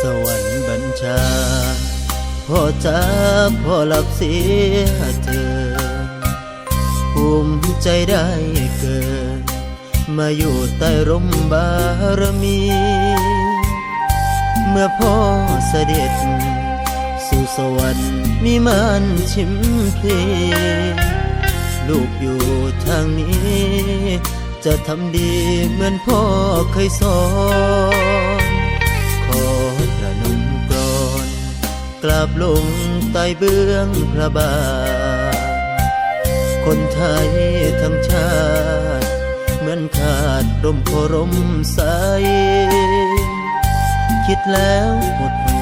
สวรบรรชา พ่อจ้าพ่อหลับเสียเธอ ภูมิใจได้เกิด มาอยู่ใต้ร่มบารมี เมื่อพ่อเสด็จ สู่สวรรค์มีมันชิมเพลลูกอยู่ทางนี้ จะทำดีเหมือนพ่อเคยสอน กราบลงใต้เบื้องพระบาท คนไทยทั้งชาติ เหมือนขาดร่มโพร่มใส คิดแล้วหมดหู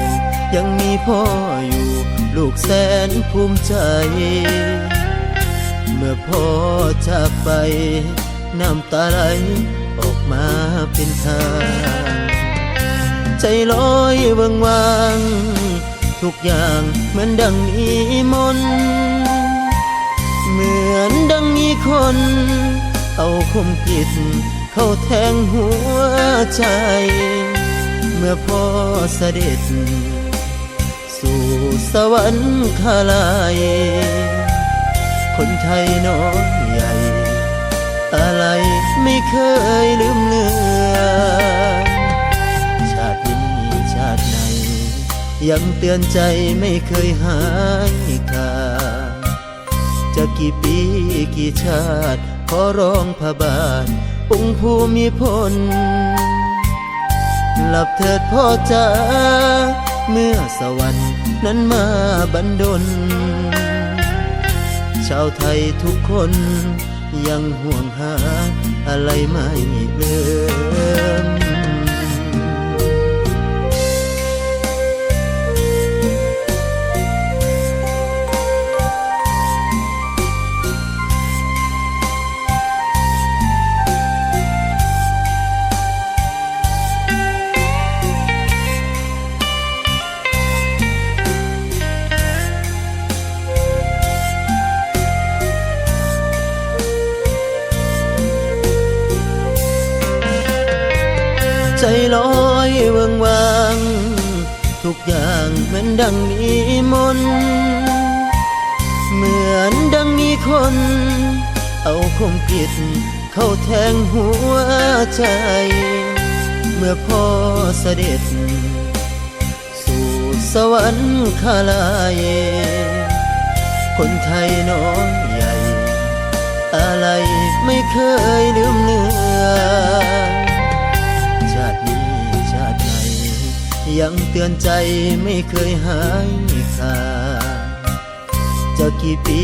ยังมีพ่ออยู่ ลูกแสนภูมิใจ เมื่อพ่อจากไป น้ำตาไหลออกมาเป็นทาง ใจลอยเวิงวาง ทุกอย่างเหมือนดังมีมน เหมือนดังมีคน เอาคมกิดเข้าแทงหัวใจ เมื่อพ่อเสด็จ สู่สวรรค์คาลายคนไทยน้อยใหญ่ อะไรไม่เคยลืมเลือน ยังเตือนใจไม่เคยหายขาดจะกี่ปีกี่ชาติ ขอร้องพระบาทองค์ภูมิพล หลับเถิดพ่อจ๋าเมื่อสวรรค์นั้นมาบันดล ชาวไทยทุกคนยังห่วงหาอะไรไม่เลืม ใจลอยเวิงวาง ทุกอย่างเหมือนดังมีมน เหมือนดังมีคน เอาคมกิดเข้าแทงหัวใจ เมื่อพ่อเสด็จ สู่สวรรค์คาลายคนไทยน้อยใหญ่ อะไรไม่เคยลืมเลือน ยังเตือนใจไม่เคยหายขาดจะกี่ปี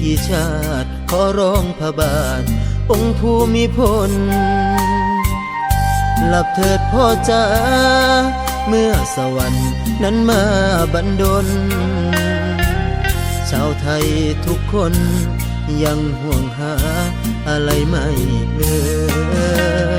กี่ชาติ ขอร้องพระบาท องค์ภูมิพล หลับเถิดพ่อจ้าเมื่อสวรรค์นั้นมาบันดล ชาวไทยทุกคนยังห่วงหาอะไรไม่เลือ